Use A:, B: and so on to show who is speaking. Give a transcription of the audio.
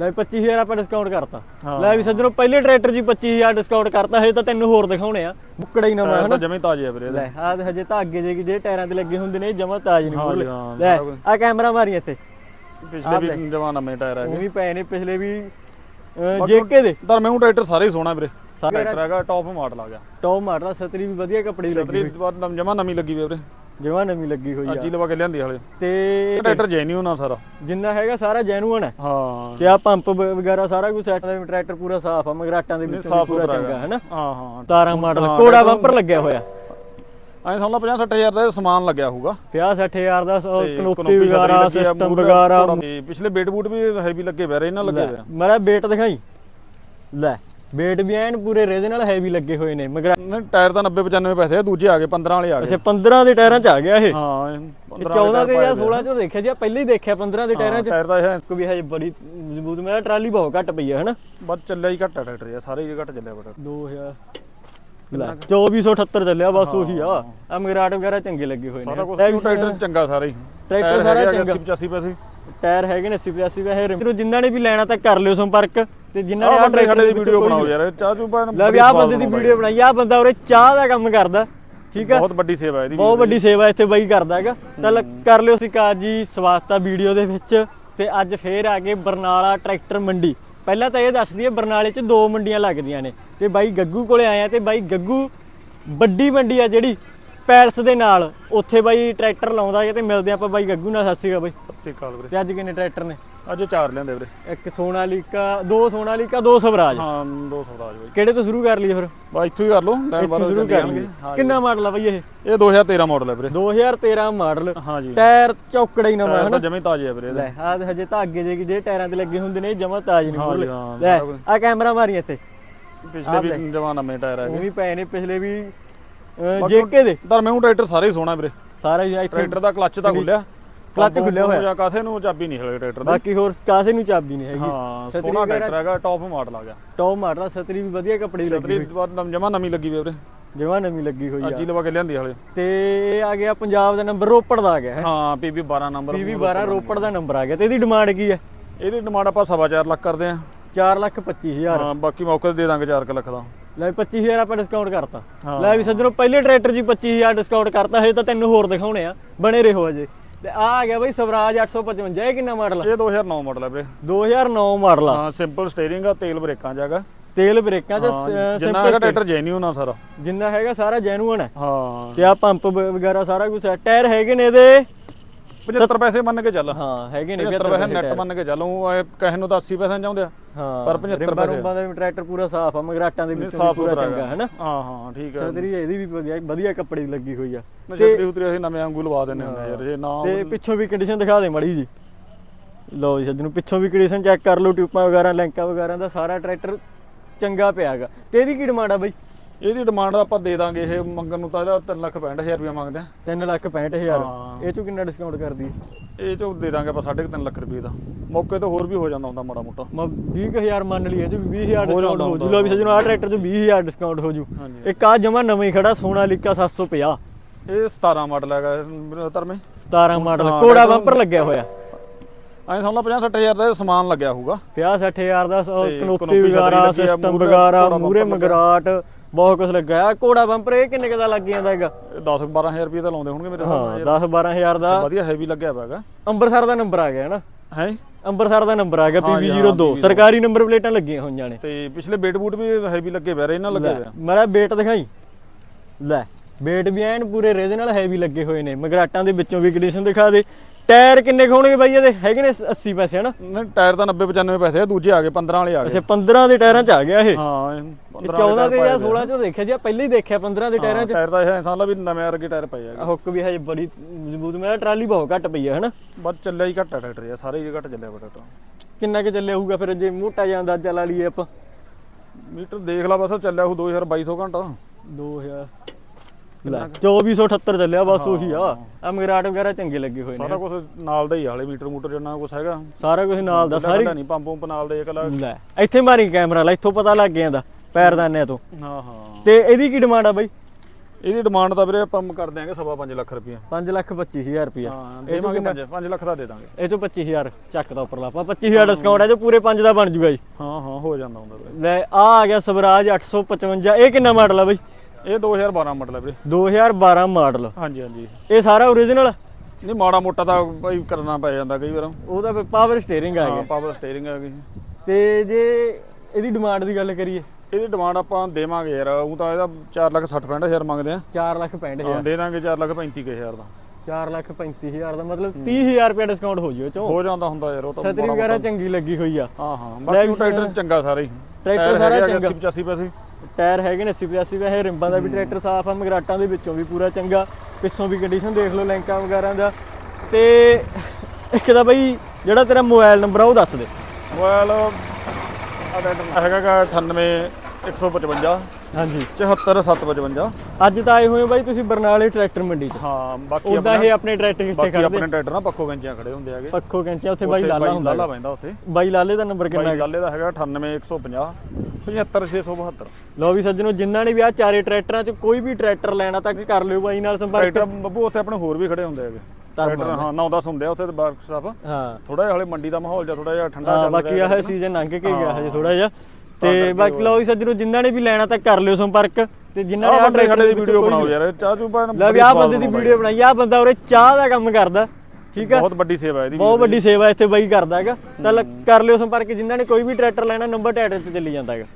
A: ਲੈ 25000 ਆਪਾਂ ਡਿਸਕਾਊਂਟ ਕਰਤਾ।
B: ਹਾਂ।
A: ਲੈ ਵੀ ਸੱਜਣੋ ਪਹਿਲੇ ਟਰੈਕਟਰ ਜੀ 25000 ਡਿਸਕਾਊਂਟ ਕਰਤਾ ਹਜੇ ਤਾਂ ਤੈਨੂੰ ਹੋਰ ਦਿਖਾਉਣੇ ਆ। ਬੁੱਕੜਾ ਹੀ ਨਵਾਂ ਹਨਾ
B: ਤਾਂ ਜਮੇ ਤਾਜ਼ੇ ਆ ਵੀਰੇ।
A: ਲੈ ਆਹ ਹਜੇ ਤਾਂ ਅੱਗੇ ਜੇ ਕਿ ਜੇ ਟਾਇਰਾਂ ਤੇ ਲੱਗੇ ਹੁੰਦੇ ਨੇ ਜਮਾ ਤਾਜ ਨਹੀਂ
B: ਹਾਂ ਹਾਂ,
A: ਲੈ। ਆ ਕੈਮਰਾ ਮਾਰੀ ਇੱਥੇ।
B: ਪਿਛਲੇ ਵੀ ਜਵਾਨ ਨਵੇਂ ਟਾਇਰ
A: ਉਹ
B: ਹੈਗੇ
A: ਵੀ ਪਏ ਨੇ ਪਿਛਲੇ ਵੀ ਜੇਕੇ ਦੇ।
B: ਪਰ ਮੈਨੂੰ ਟਰੈਕਟਰ ਸਾਰੇ ਹੀ ਸੋਹਣਾ ਵੀਰੇ।
A: ਸਾਰਾ-
B: ਟਰੈਕਟਰ ਹੈਗਾ ਟੌਪ ਮਾਡਲ ਆ ਗਿਆ।
A: ਟੌਪ ਮਾਡਲ ਸਤਰੀ ਵੀ ਵਧੀਆ ਕੱਪੜੇ ਲੱਗੀ
B: ਸਤਰੀ ਜਮਾ ਨਵੀਂ ਲੱਗੀ ਵੀਰੇ।
A: ਜਮਾ ਨਵੀਂ ਲੱਗੀ ਹੋਈ
B: ਅੱਜ
A: ਆ
B: ਹੀ ਲਵਾ ਕੇ ਲਿਆਂਦੀ ਹਲੇ।
A: ਤੇ
B: ਟਰੈਕਟਰ ਜੈਨੂਨ ਆ ਸਾਰਾ।
A: ਜਿੰਨਾ ਹੈਗਾ ਸਾਰਾ ਜੈਨੂਅਨ ਹੈ
B: ਹਾਂ।
A: ਤੇ ਆ ਪੰਪ ਵ- ਵਗੈਰਾ ਸਾਰਾ ਕੁਝ ਸੈੱਟ ਦਾ ਟਰੈਕਟਰ ਪੂਰਾ ਸਾਫ਼ ਆ ਮਗਰਾਟਾਂ ਦੇ ਵਿੱਚ
B: ਸਾਫ਼
A: ਪੂਰਾ ਚੰਗਾ ਹੈ ਨਾ
B: ਹਾਂ। ਹਾਂ
A: 17 ਮਾਡਲ ਕੋੜਾ ਬੰਪਰ ਲੱਗਿਆ ਹੋਇਆ।
B: ਐਂ ਸਮਝ ਲਾ 50 60000 ਦਾ ਇਹ ਸਮਾਨ ਲੱਗਿਆ ਹੋਊਗਾ।
A: 50 60000 ਦਾ ਸ-
B: ਤੇ
A: ਕਨੋਪੀ ਵਗੈਰਾ
B: ਛਤਰੀ ਲੱਗੀ ਆ,
A: ਸਿਸਟਮ
B: ਮੂਹਰੇ
A: ਵਗੈਰਾ
B: ਥੋੜ੍ਹਾ- ਤੇ ਪਿਛਲੇ ਬੇਟ ਬੂਟ ਵੀ ਹੈਵੀ ਲੱਗੇ ਹੋਏ ਇਹਨਾਂ ਲੱਗੇ ਹੋਏ ਆ।
A: ਮੇਰਾ ਵੇਟ ਦਿਖਾਈ। ਲੈ। ਵੇਟ ਵੀ ਐਨ ਪੂਰੇ ਰੇਜ਼ ਨਾਲ ਹੈਵੀ ਲੱਗੇ ਹੋਏ ਨੇ ਮਗਰ
B: ਟਾਇਰ ਤਾਂ 90 95 ਪੈਸੇ ਆ ਦੂਜੇ ਆ ਗਏ 15 ਵਾਲੇ ਆ ਗਏ।
A: ਅੱਛਾ 15 ਦੇ ਟਾਇਰਾਂ 'ਚ ਆ ਗਿਆ ਇਹ?
B: ਹਾਂ ਇਹ
A: ਇਹ
B: 15
A: 14 ਦੇ ਜਾਂ 16 'ਚ ਦੇਖਿਆ ਜੀ ਪਹਿਲਾਂ ਹੀ ਦੇਖਿਆ 15 ਦੇ ਟਾਇਰਾਂ 'ਚ।
B: ਟਾਇਰ ਦਾ ਇਹ
A: ਕੋਈ ਵੀ ਹਜੇ ਬੜੀ ਮਜ਼ਬੂਤ ਮੇਰਾ ਟਰਾਲੀ ਬਹੁਤ ਘੱਟ ਪਈ ਹੈ ਹਨਾ?
B: ਬਸ ਚੱਲਿਆ ਹੀ ਘੱਟ ਆ ਟਰੈਕਟਰ ਯਾਰ ਸਾਰੇ ਹੀ ਘੱਟ ਚੱਲਿਆ ਬਟਾ
A: 2000 ਲੈ 2478 ਚੱਲਿਆ ਬਸ ਉਹੀ ਆ। ਆ ਮਗਰਾਟ ਵਗੈਰਾ ਚੰਗੇ ਲੱਗੇ ਹੋਏ
B: ਸਾਰਾ
A: ਨੇ
B: ਕੁਝ
A: ਟਾਇਰ
B: ਟਰੈਕਟਰ ਚੰਗਾ ਸਾਰਾ ਹੀ।
A: ਟਰੈਕਟਰ ਸਾਰਾ ਚੰਗਾ।
B: 85 ਪੈਸੇ।
A: ਟਾਇਰ ਹੈਗੇ ਨੇ 80 85 ਪੈਸੇ। ਜਿਨ੍ਹਾਂ ਨੇ ਵੀ ਲੈਣਾ ਤਾਂ ਕਰ ਲਿਓ ਸੰਪਰਕ। ਤੇ ਜਿਨ੍ਹਾਂ ਨੇ
B: ਆਹ ਬੰਦੇ ਸਾਡੇ ਦੀ ਵੀਡੀਓ ਬਣਾਓ ਯਾਰ ਚਾਹ ਚੂ ਬਣ
A: ਲੈ ਵੀ ਆਹ ਬੰਦੇ ਦੀ ਵੀਡੀਓ ਬਣਾਈ ਆਹ ਬੰਦਾ ਉਰੇ ਚਾਹ ਦਾ ਕੰਮ ਕਰਦਾ ਠੀਕ ਆ?
B: ਬਹੁਤ ਵੱਡੀ ਸੇਵਾ ਇਹਦੀ
A: ਬਹੁਤ ਵੱਡੀ ਸੇਵਾ ਇੱਥੇ ਬਾਈ ਕਰਦਾ ਹੈਗਾ। ਤਾਂ ਕਰ ਲਿਓ ਸਿਕਾ ਜੀ ਸਵਾਸਤਾ ਵੀਡੀਓ ਦੇ ਵਿੱਚ। ਤੇ ਅੱਜ ਫੇਰ ਆ ਗਏ ਬਰਨਾਲਾ ਟਰੈਕਟਰ ਮੰਡੀ। ਪਹਿਲਾਂ ਤਾਂ ਇਹ ਦੱਸ ਦਈਏ ਬਰਨਾਲੇ 'ਚ ਦੋ ਮੰਡੀਆਂ ਲੱਗਦੀਆਂ ਨੇ। ਤੇ ਬਾਈ ਗੱਗੂ ਕੋਲੇ ਆਏ ਆ ਤੇ ਬਾਈ ਗੱਗੂ ਵੱਡੀ ਮੰਡੀ ਆ ਜਿਹੜੀ ਪੈਲਸ ਦੇ ਨਾਲ। ਉੱਥੇ ਬਾਈ ਟਰੈਕਟਰ ਲਾਉਂਦਾ ਹੈ ਤੇ ਮਿਲਦੇ ਆਪਾਂ ਬਾਈ ਗੱਗੂ ਨਾਲ। ਸਤਿ ਸ਼੍ਰੀ ਅਕਾਲ ਬਾਈ।
B: ਸਤਿ ਸ੍ਰੀ ਅਕਾਲ ਵੀਰੇ।
A: ਤੇ ਅੱਜ ਕਿੰਨੇ ਟਰੈਕਟਰ ਨੇ?
B: ਅੱਜ ਚਾਰ ਲਿਆਂਦੇ ਵੀਰੇ।
A: ਇੱਕ ਸੋਨਾਲੀਕਾ ਦੋ ਸੋਨਾਲੀਕਾ ਦੋ ਸਵਰਾਜ।
B: ਹਾਂ 200 ਦਾ ਆ ਜਾਵੇ
A: ਕਿਹੜੇ ਤੋਂ ਸ਼ੁਰੂ ਕਰ ਲਈਏ ਫਿਰ?
B: ਬਾ ਇੱਥੋਂ ਹੀ ਕਰ ਲਓ ਲੈਣ
A: ਇੱਥੋਂ
B: ਬਾਅਦ
A: ਸ਼ੁਰੂ ਕਰ ਲਈਏ ਕਿੰਨਾ ਮਾਡਲ ਆ ਬਾਈ ਇਹ?
B: ਇਹ 2013 ਮਾਡਲ ਹੈ ਵੀਰੇ।
A: 2013 ਮਾਡਲ।
B: ਹਾਂ ਜੀ।
A: ਟਾਇਰ ਚੌਕੜਾ ਹੀ ਨਵਾਂ ਹੈ
B: ਤਾਂ ਜਮੇ ਤਾਜ਼ੇ ਆ ਵੀਰੇ ਇਹਦੇ।
A: ਲੈ ਆਹ ਹਜੇ ਤਾਂ ਅੱਗੇ ਜੇ ਕਿ ਜੇ ਟਾਇਰਾਂ ਤੇ ਲੱਗੇ ਹੁੰਦੇ ਨੇ ਜਮਾ ਤਾਜ ਨਹੀਂ
B: ਹਾਂ ਜੀ, ਹਾਂ,
A: ਲੈ
B: ਸਾਰਾ ਕੁਝ।
A: ਆ ਕੈਮਰਾ ਮਾਰੀ ਇੱਥੇ।
B: ਪਿਛਲੇ ਵੀ ਜਵਾਨ ਨਵੇਂ ਟਾਇਰ
A: ਉਹ
B: ਹੈਗੇ
A: ਵੀ ਪਏ ਨੇ ਪਿਛਲੇ ਵੀ ਜੇਕੇ ਦੇ।
B: ਪਰ ਮੈਨੂੰ ਟਰੈਕਟਰ ਸਾਰੇ ਹੀ ਸੋਹਣਾ ਵੀਰੇ।
A: ਸਾਰਾ ਹੀ ਇੱਥੇ।
B: ਟਰੈਕਟਰ ਦਾ ਕਲੱਚ ਤਾਂ ਖੁੱਲਿਆ।
A: ਕਲੱਚ ਖੁੱਲਿਆ ਹੋਇਆ।
B: ਜਾਂ ਕਾਸੇ ਨੂੰ ਚਾਬੀ ਨਹੀਂ ਹਲੇ ਟਰੈਕਟਰ ਦੀ।
A: ਬਾਕੀ ਹੋਰ ਕਾਸੇ ਨੂੰ ਚਾਬੀ ਨਹੀਂ ਹੈਗੀ।
B: ਹਾਂ ਸੋਹਣਾ ਟਰੈਕਟਰ ਹੈਗਾ ਟੌਪ ਮਾਡਲ ਆ ਗਿਆ।
A: ਟੌਪ ਮਾਡਲ ਆ, ਸਤਰੀ ਵੀ ਵਧੀਆ ਕੱਪੜੇ ਦੀ ਲੱਗੀ
B: ਸਤਰੀ ਜਮਾ ਨਵੀਂ ਲੱਗੀ ਵੀਰੇ।
A: ਜਮਾ ਨਵੀਂ ਲੱਗੀ ਹੋਈ
B: ਅੱਜ
A: ਆ
B: ਹੀ ਲਵਾ ਕੇ ਲਿਆਂਦੀ ਹਲੇ।
A: ਤੇ ਇਹ ਆ ਗਿਆ ਪੰਜਾਬ ਦਾ ਨੰਬਰ ਰੋਪੜ ਦਾ ਆ ਗਿਆ
B: ਹਾਂ। ਪੀਬੀ 12 ਨੰਬਰ
A: ਪੀਵੀ 12 ਰੋਪੜ ਦਾ ਨੰਬਰ। ਆ ਗਿਆ। ਤੇ ਇਹਦੀ ਡਿਮਾਂਡ ਕੀ ਹੈ?
B: ਇਹਦੀ ਡਿਮਾਂਡ ਆਪਾਂ ਸਵਾ ਚਾਰ ਲੱਖ ਕਰਦੇ ਆ।
A: 4 ਲੱਖ 25000
B: ਹਾਂ ਬਾਕੀ ਮੌਕੇ ਤੇ ਦੇ ਦਾਂਗੇ 4 ਲੱਖ ਦਾ।
A: ਲੈ 25000 ਆਪਾਂ ਡਿਸਕਾਊਂਟ ਕਰਤਾ। ਲੈ ਵੀ ਸੱਜਣੋ ਪਹਿਲੇ ਟਰੈਕਟਰ ਜੀ 25000 ਡਿਸਕਾਊਂਟ ਕਰਤਾ ਹਜੇ ਤਾਂ ਤੈਨੂੰ ਹੋਰ ਦਿਖਾਉਣੇ ਆ। ਬਣੇ ਰਹੋ ਅਜੇ। ਤੇ ਆ ਆ ਗਿਆ ਬਈ ਸਵਰਾਜ 855 ਇਹ ਕਿੰਨਾ ਮਾਡਲ ਆ?
B: ਇਹ 2009 ਮਾਡਲ ਹੈ ਵੀਰੇ
A: 2009 ਮਾਡਲ ਆ।
B: ਹਾਂ ਸਿੰਪਲ ਸਟੀਅਰਿੰਗ ਆ ਤੇਲ ਬ੍ਰੇਕਾਂ ਹੈਗਾ।
A: ਤੇਲ ਬ੍ਰੇਕਾਂ ਚ
B: ਹਾਂ, ਜਿੰਨਾ ਹੈਗਾ ਟਰੈਕਟਰ ਜੈਨੂਨ ਆ ਸਾਰਾ।
A: ਜਿੰਨਾ ਹੈਗਾ ਸਾਰਾ ਜੈਨੂਅਨ ਹੈ
B: ਹਾਂ।
A: ਤੇ ਆ ਪੰਪ ਵਗੈਰਾ ਸਾਰਾ ਕੁਝ ਹੈ ਟਾਇਰ ਹੈਗੇ ਨੇ ਇਹਦੇ?
B: 75 ਪੈਸੇ ਮੰਨ ਕੇ ਚੱਲ।
A: ਹਾਂ ਹੈਗੇ ਨੇ
B: 75 ਪੈਸੇ ਨੈਟ ਮੰਨ ਕੇ ਚੱਲ ਉਹ ਕਹਿਣ ਨੂੰ ਤਾਂ 80 ਪੈਸੇ ਚਾਹੁੰਦੇ ਆ
A: ਹਾਂ
B: ਪਰ 75
A: ਰਿੰਬਾਂ
B: ਪੈਸੇ।
A: ਰੁੰਬਾਂ ਦਾ ਵੀ ਟਰੈਕਟਰ ਪੂਰਾ ਸਾਫ਼ ਆ ਮਗਰਾਟਾਂ ਦੇ ਵਿੱਚ
B: ਸਾਫ਼
A: ਪੂਰਾ ਚੰਗਾ ਹੈ ਨਾ
B: ਹਾਂ ਹਾਂ ਠੀਕ ਹੈ
A: ਛਤਰੀ ਇਹਦੀ ਵੀ ਵਧੀਆ ਵਧੀਆ ਕੱਪੜੇ ਦੀ ਲੱਗੀ ਹੋਈ ਆ।
B: ਛਤਰੀ ਉਤਰੀ ਅਸੀਂ ਨਵੇਂ ਵਾਂਗੂ ਲਵਾ ਦਿੰਦੇ ਹੁੰਦੇ ਆ ਯਾਰ ਜੇ ਨਾ
A: ਤੇ ਪਿੱਛੋਂ ਵੀ ਕੰਡੀਸ਼ਨ ਦਿਖਾ ਦੇ ਮੜੀ ਜੀ ਲਓ ਜੀ ਸੱਜਣੋ ਪਿੱਛੋਂ ਵੀ ਕੰਡੀਸ਼ਨ ਚੈੱਕ ਕਰ ਲਓ ਟਿਊਪਾਂ ਵਗੈਰਾ ਲੈਂਕਾਂ ਵਗੈਰਾ ਦਾ ਸਾਰਾ ਟਰੈਕਟਰ ਚੰਗਾ ਪਿਆਗਾ ਤੇ ਇਹਦੀ ਕੀ ਡਿਮਾਂਡ ਆ ਬਾਈ?
B: ਇਹਦੀ ਡਿਮਾਂਡ ਆਪਾਂ ਦੇ ਦਾਂਗੇ ਇਹ ਮੰਗਣ ਨੂੰ ਤਾਂ ਇਹਦਾ 3 ਲੱਖ 65000 ਰੁਪਏ ਮੰਗਦੇ ਆ।
A: 3 ਲੱਖ 65000
B: ਹਾਂ।
A: ਇਹ ਚੋਂ ਕਿੰਨਾ ਡਿਸਕਾਊਂਟ ਕਰਦੀ
B: ਇਹ ਚੋਂ ਦੇ ਦਾਂਗੇ ਆਪਾਂ 3.5 ਲੱਖ ਰੁਪਏ ਦਾ। ਮੌਕੇ ਤੇ ਹੋਰ ਵੀ ਹੋ ਜਾਂਦਾ ਹੁੰਦਾ ਮਾੜਾ ਮੋਟਾ।
A: ਮੈਂ 20000 ਮੰਨ ਲਈ ਇਹ ਚੋਂ 20000
B: ਹੋ
A: ਡਿਸਕਾਊਂਟ ਹੋ ਜੂ।
B: ਹੁੰਦਾ।
A: ਲਓ ਵੀ ਸੱਜਣੋ ਆਹ ਟਰੈਕਟਰ ਚੋਂ 20000 ਡਿਸਕਾਊਂਟ ਹੋ ਜੂ। ਇੱਕ ਆ ਜਮਾ ਨਵਾਂ ਹੀ ਖੜਾ ਸੋਨਾਲੀਕਾ 750
B: ਇਹ 17 ਮਾਡਲ ਹੈਗਾ ਧਰਮੇ।
A: 17 ਮਾਡਲ ਕੋੜਾ ਬੰਪਰ ਲੱਗਿਆ ਹੋਇਆ।
B: ਐਂ ਸਮਝ ਲਾ 50 60000 ਦਾ ਸਮਾਨ ਲੱਗਿਆ ਹੋਊਗਾ।
A: 50 60000 ਦਾ ਕਨੋਪੀ ਵਗੈਰਾ ਸਿਸਟਮ ਵਗੈਰਾ ਮੂਰੇ ਮਗਰਾਟ ਬਹੁਤ ਕੁਝ ਲੱਗਾ ਆ। ਕੋੜਾ ਬੰਪਰ ਇਹ ਕਿੰਨੇ ਕੁ ਦਾ ਲੱਗ ਜਾਂਦਾ ਹੈਗਾ?
B: ਇਹ 10 12000 ਰੁਪਏ ਤਾਂ ਲਾਉਂਦੇ ਹੋਣਗੇ ਮੇਰੇ ਹਿਸਾਬ
A: ਹਾਂ
B: ਨਾਲ
A: 10 12000 ਦਾ।
B: ਵਧੀਆ ਹੈਵੀ ਲੱਗਿਆ ਹੋਇਆ ਹੈਗਾ।
A: ਅੰਮ੍ਰਿਤਸਰ ਦਾ ਨੰਬਰ ਆ ਗਿਆ ਨਾ
B: ਹੈ?
A: ਅੰਮ੍ਰਿਤਸਰ ਦਾ ਨੰਬਰ ਆ ਗਿਆ
B: ਹਾਂ ਜੀ, ਹਾਂ,
A: PB02 ਸਰਕਾਰੀ ਨੰਬਰ ਪਲੇਟਾਂ ਲੱਗੀਆਂ ਹੋਈਆਂ ਨੇ।
B: ਤੇ ਪਿਛਲੇ ਬੇਟ ਬੂਟ ਵੀ ਹੈਵੀ ਲੱਗੇ ਆ ਇਹਨਾਂ ਲੱਗੇ ਹੋਏ ਆ।
A: ਮੇਰਾ ਬੇਟ ਦਿਖਾਈ। ਲੈ ਬੇਟ ਵੀ ਐਨ ਪੂਰੇ ਰੇਜ਼ ਨਾਲ ਹੈਵੀ ਲੱਗੇ ਹੋਏ ਨੇ। ਮਗਰਾਟਾਂ ਦੇ ਵਿੱਚੋਂ ਵੀ ਕੰਡੀਸ਼ਨ ਦਿਖਾ ਦੇ। ਟਾਇਰ ਕਿੰਨੇ ਕੁ ਹੋਣਗੇ ਬਾਈ ਇਹਦੇ? ਹੈਗੇ ਨੇ 80 ਪੈਸੇ ਹਨਾ?
B: ਨਹੀਂ ਟਾਇਰ ਤਾਂ 90 95 ਪੈਸੇ ਆ ਦੂਜੇ ਆ ਗਏ 15 ਵਾਲੇ ਆ ਗਏ।
A: ਅੱਛਾ 15 ਦੇ ਟਾਇਰਾਂ 'ਚ ਆ ਗਿਆ ਇਹ?
B: ਹਾਂ ਇਹ
A: ਇਹ
B: 15
A: 14 ਦੇ ਜਾਂ 16 'ਚ ਦੇਖਿਆ ਜੀ ਪਹਿਲਾਂ ਹੀ ਦੇਖਿਆ 15 ਦੇ ਟਾਇਰਾਂ 'ਚ।
B: ਟਾਇਰ ਤਾਂ ਇਹ ਸਾਲਾ ਵੀ ਨਵੇਂ ਵਰਗੇ ਟਾਇਰ ਪਏ ਆ।
A: ਹੁੱਕ ਵੀ ਹਜੇ ਬੜੀ ਮਜ਼ਬੂਤ ਮੇਰਾ ਟਰਾਲੀ ਬਹੁਤ ਘੱਟ ਪਈ ਹੈ ਹਨਾ?
B: ਬਸ ਚੱਲਿਆ ਹੀ ਘੱਟ ਆ ਟਰੈਕਟਰ ਯਾਰ ਸਾਰੇ ਹੀ ਘੱਟ ਚੱਲਿਆ ਟਰੈਕਟਰ।
A: ਕਿੰਨਾ ਕੁ ਚੱਲਿਆ ਹੋਊਗਾ ਫਿਰ ਜੇ ਮੋਟਾ ਜਿਹਾ ਅੰਦਾਜ਼ਾ ਲਾ ਲਈਏ ਆਪਾਂ?
B: ਮੀਟਰ ਦੇਖ ਲਾ ਬਸ ਚੱਲਿਆ ਉਹ 2200 ਘੰਟਾ।
A: 2000 ਲੈ 2478 ਚੱਲਿਆ ਬਸ ਉਹੀ ਆ। ਆ ਮਗਰਾਟ ਵਗੈਰਾ ਚੰਗੇ ਲੱਗੇ ਹੋਏ ਨੇ।
B: ਸਾਰਾ ਕੁਝ ਨਾਲ ਦਾ ਹੀ ਆ, ਹਾਲੇ ਮੀਟਰ ਮੂਟਰ ਜਿੰਨਾ ਕੁਝ ਹੈਗਾ।
A: ਸਾਰਾ ਕੁਝ ਨਾਲ ਦਾ ਸਾਰੀ
B: ਨਹੀਂ ਪੰਪ ਪੰਪ ਨਾਲ ਦੇ ਇਕਲਾ।
A: ਲੈ ਇੱਥੇ ਮਾਰੀ ਕੈਮਰਾ ਲੈ ਇੱਥੋਂ ਪਤਾ ਲੱਗ ਗਿਆ ਦਾ ਪੈਰਦਾਨਿਆਂ ਤੋਂ।
B: ਹਾਂ ਹਾਂ।
A: ਤੇ ਇਹਦੀ ਕੀ ਡਿਮਾਂਡ ਆ ਬਾਈ?
B: ਇਹਦੀ ਡਿਮਾਂਡ ਤਾਂ ਵੀਰੇ ਆਪਾਂ ਕਰ ਦਿਆਂਗੇ ਸਵਾ ਪੰਜ ਲੱਖ ਰੁਪਏ
A: 5 ਲੱਖ 25000 ਰੁਪਿਆ
B: ਹਾਂ
A: ਇਹ ਚੋਂ
B: ਦੇਵਾਂਗੇ
A: ਕਿੰਨਾ
B: 5 5 ਲੱਖ ਦਾ ਦੇ ਦਾਂਗੇ।
A: ਇਹ ਚੋਂ 25000 ਚੱਕ ਦਾ ਉੱਪਰਲਾ। ਆਪਾਂ 25000 ਡਿਸਕਾਊਂਟ ਹੈ ਜੋ ਪੂਰੇ 5 ਦਾ ਬਣ ਜੂਗਾ ਜੀ।
B: ਹਾਂ ਹਾਂ ਹੋ ਜਾਂਦਾ ਹੁੰਦਾ
A: ਲੈ ਆ ਆ ਗਿਆ ਸਵਰਾਜ 855 ਇਹ ਕਿੰਨਾ ਮਾਡਲ ਆ ਬਈ?
B: ਇਹ 2012 ਮਾਡਲ ਹੈ ਵੀਰੇ।
A: 2012 ਮਾਡਲ।
B: ਹਾਂਜੀ ਹਾਂਜੀ।
A: ਇਹ ਸਾਰਾ ਓਰੀਜਨਲ
B: ਨਹੀਂ ਮਾੜਾ ਮੋਟਾ ਤਾਂ ਭਾਈ ਕਰਨਾ ਪੈ ਜਾਂਦਾ ਕਈ ਵਾਰ।
A: ਉਹਦਾ ਪਾਵਰ ਸਟੀਅਰਿੰਗ ਆ
B: ਹਾਂ
A: ਗਿਆ।
B: ਪਾਵਰ ਸਟੀਅਰਿੰਗ ਆ ਗਈ।
A: ਤੇ ਜੇ ਇਹਦੀ ਡਿਮਾਂਡ ਦੀ ਗੱਲ ਕਰੀਏ?
B: ਇਹਦੀ ਡਿਮਾਂਡ ਆਪਾਂ ਦੇਵਾਂਗੇ ਯਾਰ ਉਹ ਤਾਂ ਇਹਦਾ 4 ਲੱਖ 60 ਹਜ਼ਾਰ ਮੰਗਦੇ ਆ।
A: 4 ਲੱਖ 65000
B: ਹਾਂ ਦੇ ਦਾਂਗੇ 4 ਲੱਖ 35 ਹਜ਼ਾਰ ਦਾ।
A: 4 ਲੱਖ 35000 ਦਾ ਮਤਲਬ 30000 ਰੁਪਏ ਡਿਸਕਾਊਂਟ ਹੋ ਜਿਓ ਚੋਂ।
B: ਹੋ ਜਾਂਦਾ ਹੁੰਦਾ ਯਾਰ ਉਹ ਤਾਂ
A: ਛਤਰੀ ਵਗੈਰਾ ਚੰਗੀ ਲੱਗੀ ਹੋਈ ਆ।
B: ਹਾਂ ਹਾਂ ਬਾਕੀ ਉਹ ਟਰੈਕਟਰ ਚੰਗਾ ਸਾਰਾ। ਹੀ
A: ਟਰੈਕਟਰ ਸਾਰਾ ਚੰਗਾ।
B: 80 85 ਪੈਸੇ।
A: ਟਾਇਰ ਹੈਗੇ ਨੇ 80 85 ਵੈਸੇ ਰਿੰਬਾਂ ਦਾ ਵੀ ਟਰੈਕਟਰ ਸਾਫ਼ ਆ ਮਗਰਾਟਾਂ ਦੇ ਵਿੱਚੋਂ ਵੀ ਪੂਰਾ ਚੰਗਾ। ਪਿੱਛੋਂ ਵੀ ਕੰਡੀਸ਼ਨ ਦੇਖ ਲਓ ਲੈਂਕਾਂ ਵਗੈਰਾ ਦਾ। ਤੇ ਇੱਕ ਦਾ ਬਈ ਜਿਹੜਾ ਤੇਰਾ ਮੋਬਾਈਲ ਨੰਬਰ ਆ ਉਹ ਦੱਸ ਦੇ।
B: ਮੋਬਾਈਲ ਹੈਗਾਗਾ 98 155
A: ਹਾਂਜੀ।
B: 74 755
A: ਅੱਜ ਤਾਂ ਆਏ ਹੋਏ ਹੋ ਬਾਈ ਤੁਸੀਂ ਬਰਨਾਲੇ ਟਰੈਕਟਰ ਮੰਡੀ 'ਚ।
B: ਹਾਂ ਬਾਕੀ
A: ਉਦਾਂ ਇਹ ਆਪਣੇ ਟਰੈਕਟਰ ਕਿੱਥੇ ਖੜਦੇ
B: ਆਪਣੇ ਟਰੈਕਟਰ ਨਾ ਪੱਖੋ ਗੰਜਿਆਂ ਖੜੇ ਹੁੰਦੇ ਹੈਗੇ।
A: ਪੱਖੋ ਕੈਂਚੀਆਂ ਉੱਥੇ ਬਾਈ ਲਾਲਾ ਹੁੰਦਾ।
B: ਲਾਲਾ
A: ਹੈਗਾ।
B: ਪੈਂਦਾ ਉੱਥੇ।
A: ਬਾਈ ਲਾਲੇ ਦਾ ਨੰਬਰ ਕਿੰਨਾ
B: ਬਾਈ
A: ਹੈਗਾ?
B: ਲਾਲੇ ਦਾ ਹੈਗਾ 98 150 75672
A: ਲਓ ਵੀ ਸੱਜਣੋ ਜਿਨ੍ਹਾਂ ਨੇ ਵੀ ਆ ਚਾਰੇ ਟਰੈਕਟਰਾਂ 'ਚ ਕੋਈ ਵੀ ਟਰੈਕਟਰ ਲੈਣਾ ਤਾਂ ਕਰ ਲਿਓ ਬਾਈ ਨਾਲ ਸੰਪਰਕ?
B: ਟਰੈਕਟਰ ਬੱਬੂ ਉੱਥੇ ਆਪਣੇ ਹੋਰ ਵੀ ਖੜੇ ਹੁੰਦੇ ਹੈਗੇ। ਟਰੈਕਟਰ ਹਾਂ 9-10 ਹੁੰਦੇ ਆ ਉੱਥੇ ਤੇ ਵਰਕਸ਼ਾਪ
A: ਹਾਂ।
B: ਥੋੜਾ ਜਿਹਾ ਹਲੇ ਮੰਡੀ ਦਾ ਮਾਹੌਲ ਜਿਹਾ ਥੋੜਾ ਜਿਹਾ ਠੰਡਾ ਚੱਲ
A: ਬਾਕੀ ਆਹ ਸੀਜ਼ਨ ਲੰਘ ਕੇ ਗਿਆ ਹਜੇ ਥੋੜਾ ਜਿਹਾ। ਤੇ ਬਾਕੀ ਲਓ ਵੀ ਸੱਜਣੋ ਜਿਨ੍ਹਾਂ ਨੇ ਵੀ ਲੈਣਾ ਤਾਂ ਕਰ ਲਿਓ ਸੰਪਰਕ। ਤੇ ਜਿਨ੍ਹਾਂ ਨੇ
B: ਬੰਦੇ ਸਾਡੇ ਦੀ ਵੀਡੀਓ ਬਣਾਓ ਯਾਰ ਚਾਹ ਚੂ ਬਣ
A: ਲੈ ਵੀ ਆਹ ਬੰਦੇ ਦੀ ਵੀਡੀਓ ਬਣਾਈ ਆਹ ਬੰਦਾ ਉਰੇ ਚਾਹ ਦਾ ਕੰਮ ਕਰਦਾ। ਠੀਕ ਆ?
B: ਬਹੁਤ ਵੱਡੀ ਸੇਵਾ ਇਹਦੀ
A: ਬਹੁਤ ਵੱਡੀ ਸੇਵਾ ਇੱਥੇ ਬਾਈ ਕਰਦਾ ਹੈਗਾ। ਤਾਂ ਕਰ ਲਿਓ ਸੰਪਰਕ ਜਿਨ੍ਹਾਂ ਨੇ ਕੋਈ ਵੀ ਟਰੈਕਟਰ ਲੈਣਾ ਨੰਬਰ ਟਾਈਟਲ ਤੇ ਚੱਲੀ ਜਾਂਦਾ ਹੈਗਾ।